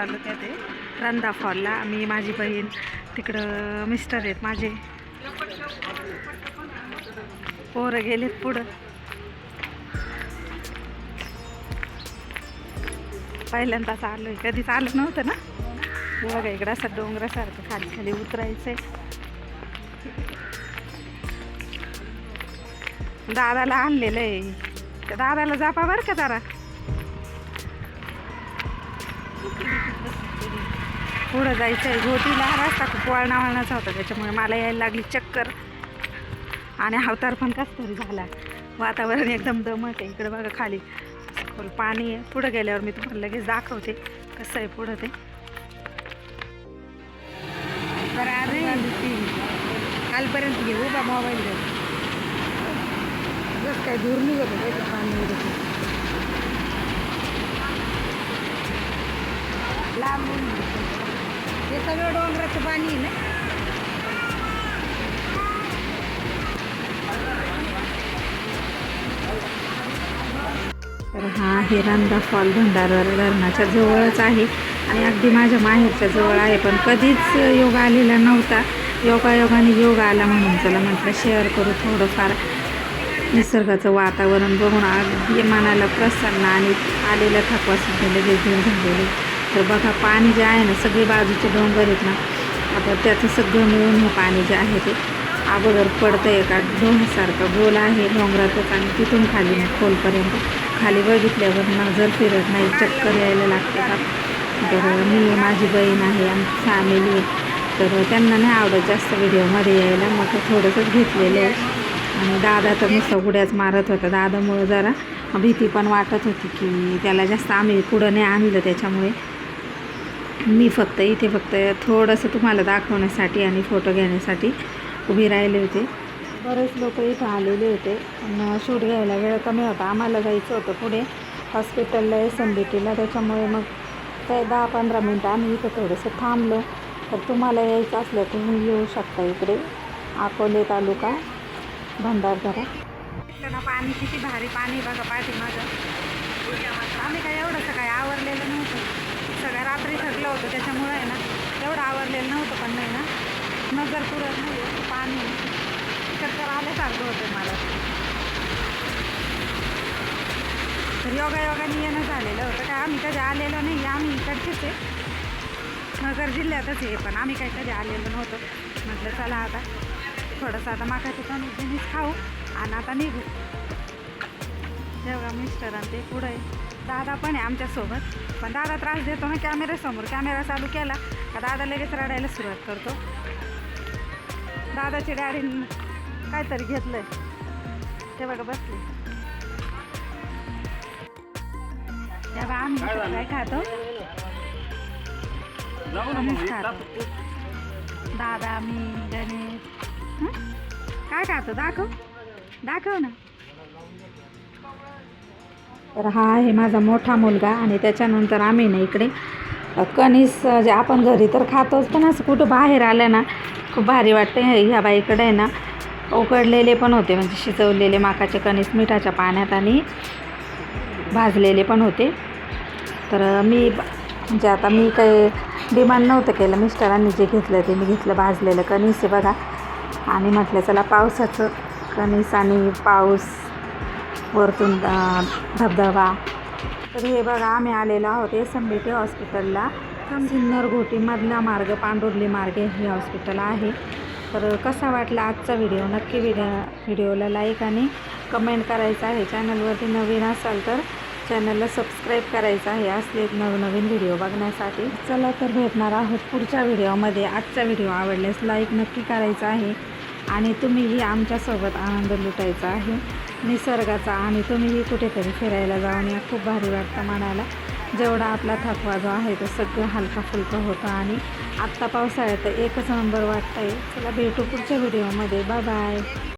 तालुक्यात आहे. रंधा फॉलला. मी माझी बहीण तिकडं मिस्टर आहेत माझे. पोरं गेलेत पुढं. पहिल्यांदाच आलोय. कधीच आलं नव्हतं ना? बघा इकडं असं डोंगरासारखं खाली खाली उतरायचंय. दादाला आणलेलं आहे त्या दादाला जापा बरं का जरा? पुढं जायचं आहे. घोटी रस्ता खूप वळणा वळणाचा होता. त्याच्यामुळे मला यायला लागली चक्कर. आणि अवतार पण कस तरी झाला. वातावरण एकदम दमट आहे. इकडं बघा खाली. खोल पाणी आहे. पुढं गेल्यावर मी तुम्हाला लगेच दाखवते कसं आहे पुढं ते. बरं अरे कालपर्यंत घेऊ का हो मोबाईल जसं काय दूर निघत होतं त्याचं पाणी सगळं डोंगराचं पाणी आहे ना? तर हा आहे रंधा फॉल भंडारदरा धरणाच्या जवळच आहे आणि अगदी माझ्या माहेरच्या जवळ आहे पण कधीच योग आलेला नव्हता. योगायोगाने योग आला म्हणून चला म्हटलं शेअर करू थोडंफार. निसर्गाचं वातावरण बघून अगदी मनाला प्रसन्न आणि आलेला थकवा सुद्धा लगेच दूर झालेले तर बघा पाणी जे आहे ना सगळे बाजूचे डोंगर आहेत ना आता त्याचं सगळं मिळून हे पाणी जे आहे ते अगोदर पडतं आहे का डोंगसारखं गोल आहे डोंगरातच आणि तिथून खाली खोलपर्यंत. खाली बघितल्यावर नजर फिरत नाही चक्कर यायला लागते का तर मी माझी बहीण आहे आमची फॅमिली आहे. तर त्यांना नाही आवडत जास्त व्हिडिओमध्ये यायला. मग थोडंसंच घेतलेलं आहे. आणि दादा तर नुसतं उड्याच मारत होता. दादामुळं जरा भीती पण वाटत होती की त्याला जास्त आम्ही पुढं नाही आणलं त्याच्यामुळे. मी फक्त इथे फक्त थोडंसं तुम्हाला दाखवण्यासाठी आणि फोटो घेण्यासाठी उभी राहिले होते. बरेच लोक इथं आलेले होते. शूट घ्यायला वेळ कमी होता. आम्हाला जायचं होतं पुढे. हॉस्पिटलला एस एम बी टीला त्याच्यामुळे मग ते दहा पंधरा मिनटं आम्ही इथं थोडंसं थांबलो. तर तुम्हाला यायचं असलं तुम्ही येऊ शकता इकडे. अकोले तालुका भंडारदरा. ना पाणी किती भारी पाणी बघा पाठी माझं आम्ही काय एवढंसं काय आवरलेलं नव्हतं सगळं रात्री थकलं होतं. त्याच्यामुळं आहे ना एवढं आवरलेलं नव्हतं पण नाही ना. नजर पुरत नाही पाणी चक्कर आल्यासारखं होतं मला. तर योगा योगाने येणं झालेलं होतं. काय आम्ही कधी आलेलो नाही आम्ही इकडचेच आहे. नगर जिल्ह्यातच आहे पण आम्ही काही कधी आलेलो नव्हतो. म्हटलं चला आता थोडंसं आता माकाचे कणिक खाऊ आणि आता निघू. तेव्हा मिस्टर आणि ते पुढे. दादा पण आहे आमच्यासोबत पण दादा त्रास देतो ना कॅमेऱ्यासमोर कॅमेरा चालू केला का दादा लगेच रडायला सुरुवात करतो. दादाची गाडी काहीतरी घेतलंय. ते बघा बसले. तेव्हा आम्ही काय खातो. खातो. दादा मी गणेश हं? काय खातो? दाखव. दाखव ना. तर हा आहे माझा मोठा मुलगा आणि त्याच्यानंतर आम्ही ना इकडे कणीस जे आपण घरी तर खातोच पण असं कुठं बाहेर आलं ना खूप भारी वाटते ह्या बाईकडे आहे ना उकडलेले पण होते म्हणजे शिजवलेले माकाचे कणीस मिठाच्या पाण्यात आणि भाजलेले पण होते. तर मी म्हणजे आता मी काही डिमांड नव्हतं केलं मिस्टरांनी जे घेतलं ते मी घेतलं भाजलेलं कणीस आहे बघा. आणि म्हटलं चला पावसाचं कणीस आणि पाऊस वरतून धबधबा. तर हे बघा आम्ही आलेलो आहोत एस एम बी टी हॉस्पिटलला. सिन्नर घोटीमधला मार्ग पांडुर्ली मार्गे हे हॉस्पिटल आहे. तर कसा वाटला आजचा व्हिडिओ? नक्की व्हिडिओ व्हिडिओला लाईक आणि कमेंट करायचा आहे. चॅनलवरती नवीन असाल तर चॅनलला सबस्क्राईब करायचं आहे. असले नवनवीन व्हिडिओ बघण्यासाठी चला तर भेटणार आहोत पुढच्या व्हिडिओमध्ये. आजचा व्हिडिओ आवडल्यास लाईक नक्की करायचा आहे. आणि तुम्हीही आमच्यासोबत आनंद लुटायचा आहे. निसर्गाचा आणि तुम्हीही कुठेतरी फिरायला जाऊन या. खूप भारी वाटतं मनाला. जेवढा आपला थकवा जो आहे तो सगळं हलका फुलका होतं. आणि आत्ता पावसाळ्यात एकच नंबर वाटतं आहे चला भेटू पुढच्या व्हिडिओमध्ये. Bye bye